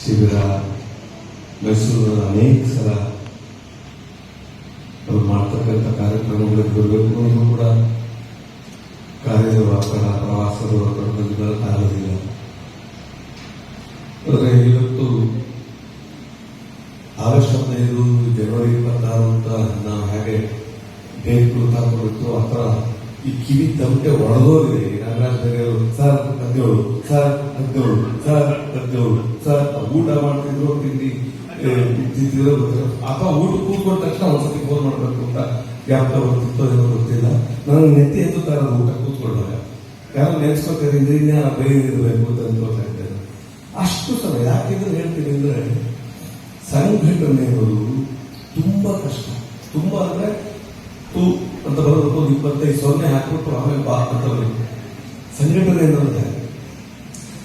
ಶಿಬಿರ ಮೈಸೂರಿನ ಅನೇಕ ಸಲ ಅವರು ಮಾಡ್ತಕ್ಕಂಥ ಕಾರ್ಯಕ್ರಮಗಳಿಗೆ ಬರಬೇಕು ಕೂಡ ಕಾರ್ಯದ ವಾಪರ ಪ್ರವಾಸದ ವಾಪರದಲ್ಲಿ ಕಾಲದಿಲ್ಲ ಆದರೆ ಇವತ್ತು ಆಗಸ್ಟ್ ಹದಿನೈದು ಜನವರಿ ಇಪ್ಪತ್ತಾರು ಅಂತ ನಾವು ಹೇಗೆ ಡೇಟ್ ತಾಕೊಂಡಿತ್ತು ಆ ಥರ ಈ ಕಿವಿ ತಮಟೆ ಒಡೆದೋಗಿದೆ ಈ ನಾಗರಾಜ್ ಸರ್ ಹದಿನೇಳು ಸರ್ ಹದಿನೇಳು ಸರ್ ಹದಿನೇಳು ಸರ್ ಊಟ ಮಾಡ್ತಿದ್ರು, ತಿಂಡಿ ತಿಂತಿದ್ರು ಅಪ್ಪ ಊಟ ಕೂತ್ಕೊಂಡ ತಕ್ಷಣ ಒಂದ್ಸತಿ ಫೋನ್ ಮಾಡಬೇಕು ಅಂತ ಯಾಕೆ ಬರ್ತಿತ್ತು ಏನೋ ಗೊತ್ತಿಲ್ಲ. ನಾನು ನೆತ್ತಿ ಎತ್ತುತ್ತಾರೆ ಊಟ ಕೂತ್ಕೊಂಡಾಗ. ಯಾರು ನೆನೆಸ್ಕೊತಾರೆ ಇದರಿಂದ ಬೈದಿರ್ಬೇಕು ಅಂತ ಅನ್ಕೋತಾರೆ ಅಷ್ಟು ಸಮಯ ಯಾಕೆಂದ್ರೆ ಹೇಳ್ತೀನಿ ಅಂದ್ರೆ ಅನ್ನೋದು ತುಂಬಾ ಕಷ್ಟ. ತುಂಬಾ ಅಂದ್ರೆ ಟು ಅಂತ ಬರೋದು ಇಪ್ಪತ್ತೈದು ಸೊನ್ನೆ ಹಾಕ್ಬಿಟ್ಟು ಆಮೇಲೆ ಬಾ ಅಂತ ಬರಬೇಕು. ಸಂಘಟನೆ ಅನ್ನೋದು?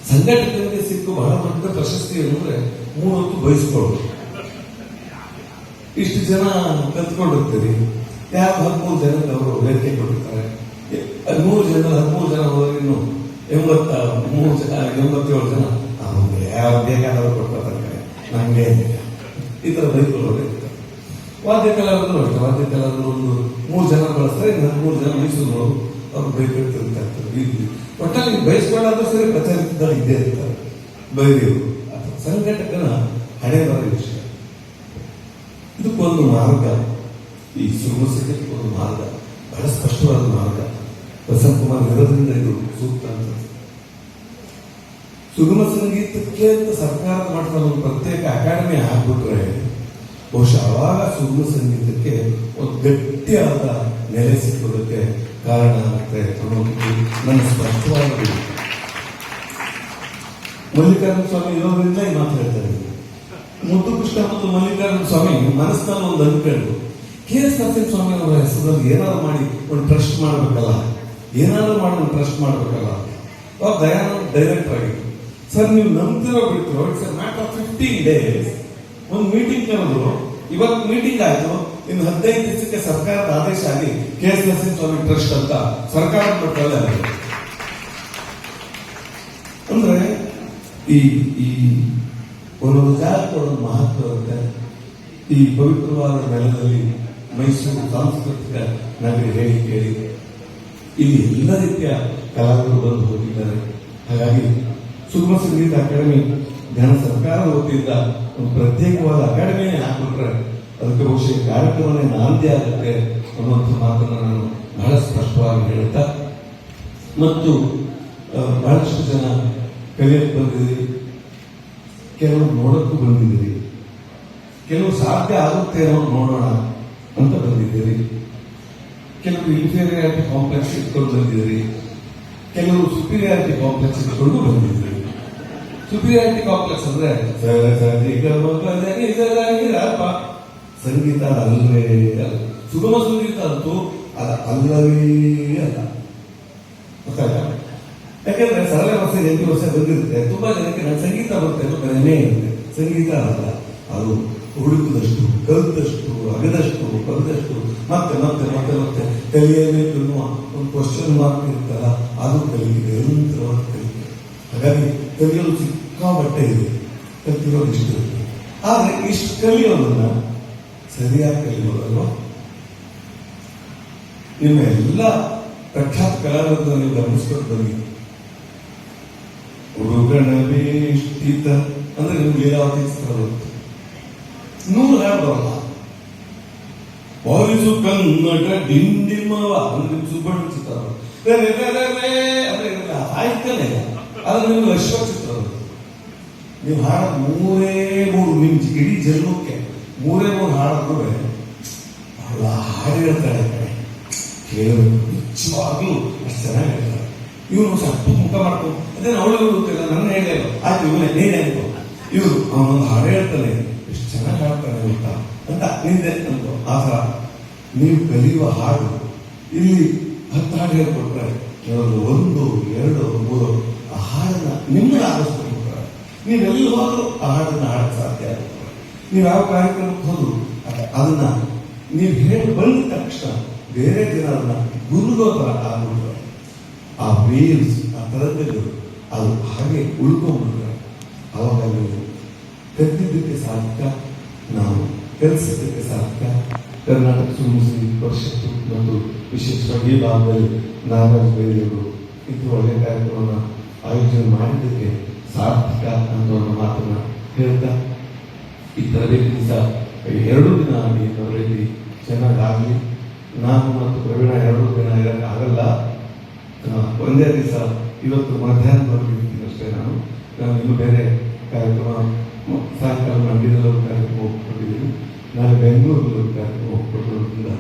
ಸಂಘಟನೆಗೆ ಸಿಕ್ಕು ಬಹಳ ದೊಡ್ಡ ಪ್ರಶಸ್ತಿ ಏನಂದ್ರೆ ಮೂರು ಹೊತ್ತು ಬಯಸ್ಕೊಳ್ಳೋದು. ಇಷ್ಟು ಜನ ಕಲ್ತ್ಕೊಂಡಿರ್ತೀರಿ. ಯಾವ ಹದಿಮೂರು ಜನಕ್ಕೆ ಅವರು ವೇದಿಕೆ ಕೊಟ್ಟಿರ್ತಾರೆ? ಹದಿಮೂರು ಜನ ಹದಿಮೂರು ಜನ ಹೋದ್ರೆ ಎಂಬತ್ತ ಮೂರು ಜನ, ಎಂಬತ್ತೇಳು ಜನ ನಮಗೆ ಯಾವ ಬೇಕಾದವರು ಕೊಡ್ತಾರೆ ನಮಗೆ ಈ ಥರ ರೈತರು ವಾದ್ಯ ಕಲಾವಿದರು ಅಷ್ಟೇ ವಾದ್ಯ ಕಲಾವಿದರು ಒಂದು ಮೂರು ಜನ ಬಳಸ್ತಾರೆ ಇನ್ನು ಮೂರು ಜನ ಮೈಸೂರು ಅವ್ರು ಬೈಕ್ ಇರ್ತಾರೆ. ಇಲ್ಲಿ ಒಟ್ಟಲ್ಲಿ ಬಯಸ್ಕೊಳ್ಳಾದ್ರೂ ಸರಿ ಪ್ರಚಾರದಲ್ಲಿ ಇದ್ದೇ ಇರ್ತಾರೆ. ಬೈದಿರು ಸಂಘಟಕನ ಬರ ವಿಷಯ. ಇದಕ್ಕೊಂದು ಮಾರ್ಗ. ಈ ಸುಗಮಸಕ್ಕೆ ಒಂದು ಮಾರ್ಗ. ಬಹಳ ಸ್ಪಷ್ಟವಾದ ಮಾರ್ಗ. ವಸಂತ ಕುಮಾರ್ ಇರೋದ್ರಿಂದ ಇದು ಸೂಕ್ತ ಅಂತ. ಸುಗಮ ಸಂಗೀತಕ್ಕೆ ಅಂತ ಸರ್ಕಾರ ಮಾಡ್ತಾ ಒಂದು ಪ್ರತ್ಯೇಕ ಅಕಾಡೆಮಿ ಹಾಕ್ಬಿಟ್ರೆ ಬಹುಶಃ ಅವಾಗ ಸುಗಮ ಸಂಗೀತಕ್ಕೆ ಒಂದು ಗಟ್ಟಿಯಾದ ನೆಲೆ ಸಿಕ್ಕೋದಕ್ಕೆ ಕಾರಣ ಆಗುತ್ತೆ ಅನ್ನೋದು ನನ್ನ ಸ್ಪಷ್ಟವಾದ ಮಲ್ಲಿಕಾರ್ಜುನ ಸ್ವಾಮಿ ಇರೋದ್ರಿಂದ ಈ ಮಾತು ಹೇಳ್ತಾರೆ. ಮುದ್ದು ಕೃಷ್ಣ ಮತ್ತು ಮಲ್ಲಿಕಾರ್ಜುನ ಸ್ವಾಮಿ ಮನಸ್ಸಿನಲ್ಲಿ ಒಂದು ಅನ್ಕೊಂಡು ಕೆ ಎಸ್ ಸ್ವಾಮಿ ಅವರ ಹೆಸರಲ್ಲಿ ಏನಾದ್ರು ಮಾಡಿ ಒಂದು ಟ್ರಸ್ಟ್ ಮಾಡಬೇಕಲ್ಲ. ಏನಾದ್ರು ಮಾಡಿ ಒಂದು ಟ್ರಸ್ಟ್ ಮಾಡಬೇಕಲ್ಲ. ಅವಾಗ ದಯಾನಂದ್ ಡೈರೆಕ್ಟರ್ ಆಗಿತ್ತು ಸರ್, ನೀವು ನಂಬ್ತಿರೋ ಬಿಡ್ತಿರೋ ಇಟ್ಸ್ ಆಫ್ ಫಿಫ್ಟೀನ್ ಡೇಸ್ ಒಂದು ಮೀಟಿಂಗ್ ಕರೆದ್ರು ಇವತ್ತು ಮೀಟಿಂಗ್ ಆಯ್ತು. ಇನ್ನು ಹದಿನೈದು ದಿವಸಕ್ಕೆ ಸರ್ಕಾರದ ಆದೇಶ ಆಗಿ K S Narasimha Swami trust ಅಂತ ಸರ್ಕಾರ ಕೊಟ್ಟಲ್ಲ. ಅಂದ್ರೆ, ಈ ಈ ಒಂದೊಂದು ಜಾಗಕ್ಕೆ ಒಂದೊಂದು ಮಹತ್ವ ಇರುತ್ತೆ. ಈ ಪವಿತ್ರವಾದ ನೆಲದಲ್ಲಿ ಮೈಸೂರು ಸಾಂಸ್ಕೃತಿಕ ನಗರಿ ಹೇಳಿ ಕೇಳಿ. ಇಲ್ಲಿ ಎಲ್ಲ ರೀತಿಯ ಕಲಾವಿದರು ಬಂದು ಹೋಗಿದ್ದಾರೆ. ಹಾಗಾಗಿ ಸುಗಮ ಸಂಗೀತ ಅಕಾಡೆಮಿ, ಜ್ಞಾನ ಸರ್ಕಾರ ವತಿಯಿಂದ ಒಂದು ಪ್ರತ್ಯೇಕವಾದ ಅಕಾಡೆಮಿನೇ ಹಾಕ್ಬಿಟ್ರೆ ಅದಕ್ಕೆ ಬಹುಶಃ ಕಾರ್ಯಕ್ರಮನೇ ನಾಂದಿ ಆಗುತ್ತೆ ಅನ್ನುವಂಥ ಮಾತನ್ನು ನಾನು ಬಹಳ ಸ್ಪಷ್ಟವಾಗಿ ಹೇಳುತ್ತಾ, ಮತ್ತು ಬಹಳಷ್ಟು ಜನ ಕಲಿಯಕ್ಕೆ ಬಂದಿದ್ದೀರಿ. ಕೆಲವರು ನೋಡಕ್ಕೂ ಬಂದಿದ್ದೀರಿ. ಕೆಲವು ಸಾಧ್ಯ ಆಗುತ್ತೆ ಅನ್ನೋದು ನೋಡೋಣ ಅಂತ ಬಂದಿದ್ದೀರಿ. ಕೆಲವರು ಇನ್ಫೀರಿಯಾರಿಟಿ ಕಾಂಪ್ಲೆಕ್ಸ್ ಇಟ್ಕೊಂಡು ಬಂದಿದ್ರಿ ಕೆಲವರು ಸುಪೀರಿಯಾರಿಟಿ ಕಾಂಪ್ಲೆಕ್ಸ್ ಇಟ್ಕೊಂಡು ಬಂದಿದ್ರಿ ಸುಪೀರಿಯಾರಿಟಿ ಕಾಂಪ್ಲೆಕ್ಸ್ ಅಂದ್ರೆ ರಪ. ಸಂಗೀತ ಅಲ್ಲವೇ ಅಲ್ಲ ಸುಗಮ ಸಂಗೀತ ಅಂತೂ ಅದ ಅಲ್ಲವೇ ಅಲ್ಲ? ಯಾಕಂದ್ರೆ ಸರಳ ವರ್ಷ ಎಂಟು ವರ್ಷ ಬಂದಿರುತ್ತೆ ತುಂಬಾ ಜನಕ್ಕೆ ನಾನು ಸಂಗೀತ ಬರ್ತೇನೆ ಸಂಗೀತ ಅಲ್ಲ ಅದು ಹುಡುಕಿದಷ್ಟು, ಕಲಿತಷ್ಟು, ಅಗದಷ್ಟು ಕಲಿದಷ್ಟು ಮತ್ತೆ ಮತ್ತೆ ಮತ್ತೆ ಮತ್ತೆ ಕಲಿಯಬೇಕು ಅನ್ನುವ ಒಂದು ಕ್ವಶನ್ ಮಾರ್ಕ್ ಇರ್ತಾರ ಅದು ಕಲಿಯಿದೆ ನಿರಂತರವಾಗಿ ಕಲಿಕೆ ಹಾಗಾಗಿ ಕಲಿಯೋದು ಸಿಕ್ಕಾಪಟ್ಟೆ ಇದೆ ಕಲಿತಿರೋದು ಇಷ್ಟು ಆದ್ರೆ ಇಷ್ಟು ಕಲಿಯೋದನ್ನ ಸರಿಯಾಗಿ ಕಲಿಯೋದಲ್ವ ನಿಮ್ಮ ಎಲ್ಲ ಪ್ರಖ್ಯಾತ ಕಲಾವಿದರನ್ನು ನೀವು ಗಮನಿಸ್ಕೊಂಡು ಬನ್ನಿ. ಹುಡುಗನವೇ ಇಷ್ಟಿತ ಅಂದ್ರೆ ನಿಮ್ಗೆ ಲೀಲಾವತಿ ಚಿತ್ರ ಬರುತ್ತೆ. ನೂರು ಹಾಡು ಬರಲ್ಲ ವಾರಿಸು ಕನ್ನಡ ಡಿಂಡಿಮವ. ಅಂದ್ರೆ ಸುಬ್ಬಣ್ಣ ಚಿತ್ರ ಸಾಹಿತ್ಯನೇ ಆದ್ರೆ ನಿಮ್ಗೆ ಅಶ್ವ ಚಿತ್ರ ನೀವು ಹಾಡ ಮೂರೇ ಮೂರು, ನಿಮ್ ಇಡೀ ಜನ್ಮಕ್ಕೆ ಮೂರೇ ಮೂರು ಹಾಡೋದು ಬಹಳ ಹಾಡು ಹೇಳ್ತಾಳೆ ಕಣೆ. ಕೇಳಬೇಕು ನಿಜವಾಗ್ಲೂ ಅಷ್ಟು ಚೆನ್ನಾಗಿ ಹೇಳ್ತಾರೆ ಇವನು ಸ್ವಲ್ಪ ಮುಖ ಮಾಡ್ಕೊಂಡು ಅದೇ ಅವಳು ಗೊತ್ತಿಲ್ಲ, ನನ್ನ ಹೇಳಿ ಆಯ್ತು ಇವನೇ ನೀನೇ ಇವರು ಅವನೊಂದು ಹಾಡು ಹೇಳ್ತಾನೆ. ಎಷ್ಟು ಚೆನ್ನಾಗಿ ಮಾಡ್ತಾರೆ ಅಂತ. ಅಂತ ನಿಂದೆ ಅಂತ ಆ ನೀವು ಕಲಿಯುವ ಹಾಡು, ಇಲ್ಲಿ ಹತ್ತು ಹಾಡು ಹೇಳ್ಕೊಟ್ರೆ ಕೆಲವರು ಒಂದು, ಎರಡು, ಮೂರು ಆ ಹಾಡನ್ನ ನಿಮ್ಮನ್ನ ನೀವು ನೀವೆಲ್ಲಿ ಹೋದರೂ ಆ ಹಾಡನ್ನು ಹಾಡಕ್ಕೆ ಸಾಧ್ಯ ಆಗುತ್ತೆ. ನೀವು ಯಾವ ಕಾರ್ಯಕ್ರಮಕ್ಕೆ ಹೋದ್ರು ಅದ- ಅದನ್ನ ನೀವು ಹೇಳಿ ಬಂದ ತಕ್ಷಣ ಬೇರೆ ದಿನ ಅದನ್ನ ಗುರುಗೋ ತರ ಆಗ್ಬಿಟ್ರೆ ಆ ವೇವ್ಸ್ ಆ ತರಂಗಗಳು ಅದು ಹಾಗೆ ಉಳ್ಕೊಂಡ್ಬಿಟ್ರೆ ಅವಾಗ ನೀವು ಕದ್ದಿದ್ದಕ್ಕೆ ಸಾಧ್ಯ ನಾವು ಕಲಿಸಿದ್ದಕ್ಕೆ ಸಾಧ್ಯ. ಕರ್ನಾಟಕ ಸುಮುಸಿ ಪರಿಷತ್ತು ಮತ್ತು ವಿಶೇಷವಾಗಿ ಭಾಗದಲ್ಲಿ ನಾಗರಾಜ್ ಬೇರೆಯವರು ಇದು ಒಳ್ಳೆಯ ಕಾರ್ಯಕ್ರಮ ಆಯೋಜನೆ ಮಾಡಿದ್ದಕ್ಕೆ ಸಾರ್ಥಕ ಅಂತ ಒಂದು ಮಾತನ್ನ ಹೇಳ್ತಾ ಈ ತರಬೇತಿ ಎರಡು ದಿನ ಆಗಲಿ ತರಬೇತಿ ಚೆನ್ನಾಗಾಗಲಿ ನಾನು ಮತ್ತು ಪ್ರವೀಣ ಎರಡು ದಿನ ಇರಕ್ಕೆ ಆಗಲ್ಲ. ಆ, ಒಂದೇ ದಿವಸ ಇವತ್ತು ಮಧ್ಯಾಹ್ನ ಇರ್ತೀನಿ ಅಷ್ಟೇ ನಾನು. ನಾನು ಇನ್ನು ಬೇರೆ ಕಾರ್ಯಕ್ರಮ ಸಾಯಂಕಾಲ ಒಂದು ಕಾರ್ಯಕ್ರಮ ಹೋಗ್ಕೊಂಡಿದ್ದೀನಿ ನಾನು ಬೆಂಗಳೂರಲ್ಲಿ ಒಂದು ಕಾರ್ಯಕ್ರಮ ಹೋಗ್ಕೊಂಡಿರೋದ್ರಿಂದ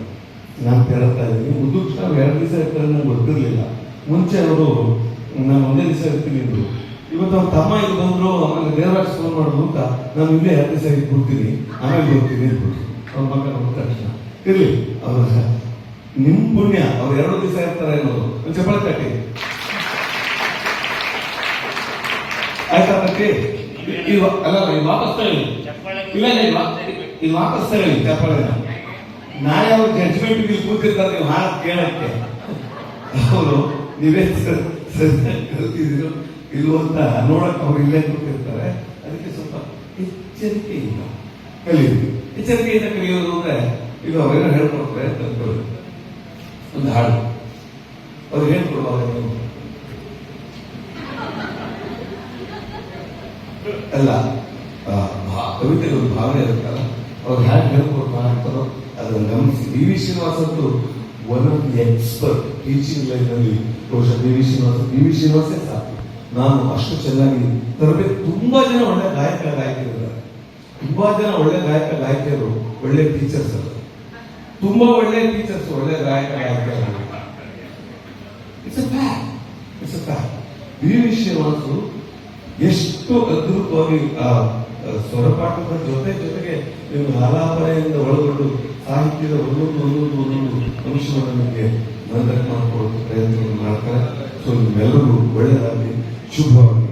ನಾನು ತೆರಳ್ತಾ ಇದ್ದೀನಿ. ಉದ್ದು ನಾವು ಎರಡು ದಿವಸ ಇರ್ತಾರೆ ನಂಗೆ ಗೊತ್ತಿರಲಿಲ್ಲ. ಮುಂಚೆ ಅವರು ನಾನು ಒಂದೇ ದಿವಸ ಇರ್ತೀನಿ ಇದ್ರು ಇವತ್ತು ಅವ್ರ ತಮ್ಮ ಇಲ್ಲಿ ಬಂದರು, ಆಮೇಲೆ ದೇವರಾಜ್ ಫೋನ್ ಮಾಡೋದು ಅಂತ ನಾನು ಇಲ್ಲೇ ಎರಡು ದಿವಸ ಇಟ್ಬಿಡ್ತೀನಿ ಆಮೇಲೆ ಬರ್ತೀನಿ ಅಂದ್ಬಿಟ್ಟು ಅವ್ರ ಮಗ ಬಂದ ತಕ್ಷಣ. ಇರಲಿ, ಅವ್ರ ನಿಮ್ಮ ಪುಣ್ಯ, ಅವ್ರು ಎರಡು ದಿವಸ ಇರ್ತಾರೆ ಅನ್ನೋದು. ಒಂದು ಚಪ್ಪಳ ಕಟ್ಟಿ ಆಯ್ತಾ ಕಟ್ಟಿ ಇದು ಅಲ್ಲ ಇದು ವಾಪಸ್ ತಗೊಳ್ಳಿ. ಇಲ್ಲ ಇಲ್ಲ ಇದು ವಾಪಸ್ ತಗೊಳ್ಳಿ. ಚಪ್ಪಳ. ನಾಳೆ ಅವ್ರ ಜಡ್ಜ್ಮೆಂಟ್ ಇಲ್ಲಿ ಕೂತಿರ್ತಾರೆ ನೀವು ಹಾಡು ಕೇಳಕ್ಕೆ. ಅವರು ನೀವೇ ಕಲ್ತಿದ್ದೀರೋ ಇಲ್ವೋ ಅಂತ ನೋಡಕ್ ಅವ್ರು ಇಲ್ಲೇ ಕೂತಿರ್ತಾರೆ. ಅದಕ್ಕೆ ಸ್ವಲ್ಪ ಎಚ್ಚರಿಕೆಯಿಂದ ಕಲಿಯಿರಿ. ಎಚ್ಚರಿಕೆಯಿಂದ ಕಲಿಯೋದು ಅಂದ್ರೆ ಇದು ಅವ್ರೇನೋ ಹೇಳ್ಕೊಡ್ತಾರೆ ಅಂತ ಒಂದು ಹಾಡು. ಅವ್ರು ಹೇಳ್ಕೊಡುವಾಗ ಭಾ- ಕವಿತೆಗೆ ಒಂದು ಭಾವನೆ ಇರುತ್ತಲ್ಲ, ಅವ್ರು ಹ್ಯಾಕ್ ಹೇಳ್ಕೊಡ್ತಾ ಇರ್ತಾರೋ ಅದನ್ನು ಗಮನಿಸಿ. ಡಿ ವಿ ಶ್ರೀನಿವಾಸ್ ಅಂತೂ one of the expert teaching life ಅಲ್ಲಿ ಬಹುಶಃ D V Srinivasa D V ಶ್ರೀನಿವಾಸೇ ಸಾಕು. ನಾನು ಅಷ್ಟು ಚೆನ್ನಾಗಿ, ತರಬೇತಿ ತುಂಬಾ ಜನ ಒಳ್ಳೆ ಗಾಯಕ ಗಾಯಕಿಯರು ತುಂಬಾ ಜನ ಒಳ್ಳೆ ಗಾಯಕ ಗಾಯಕಿಯರು ಒಳ್ಳೆ ಟೀಚರ್ಸ್ ಅಲ್ಲ ತುಂಬಾ ಒಳ್ಳೆ ಟೀಚರ್ಸ್ ಒಳ್ಳೆ ಗಾಯಕ ಗಾಯಕಿಯರು it's a fact it's a fact D V Srinivasu ಎಷ್ಟು ಅದ್ಭುತವಾಗಿ ಆ ಸ್ವರಪಾಠದ ಜೊತೆ ಜೊತೆಗೆ ನೀವು ಆಲಾಪನೆಯಿಂದ ಒಳಗೊಂಡು ಸಾಹಿತ್ಯದ ಒಂದೊಂದು ಒಂದೊಂದು ಒಂದೊಂದು ಅಂಶವನ್ನು ನಿಮಗೆ ಮನದಟ್ಟು ಮಾಡಿಕೊಳ್ಳೋ ಪ್ರಯತ್ನವನ್ನು ಮಾಡ್ತಾರೆ. ಸೊ ನಿಮ್ಮೆಲ್ಲರಿಗೂ ಒಳ್ಳೆಯದಾಗಿ ಶುಭವಾಗಲಿ.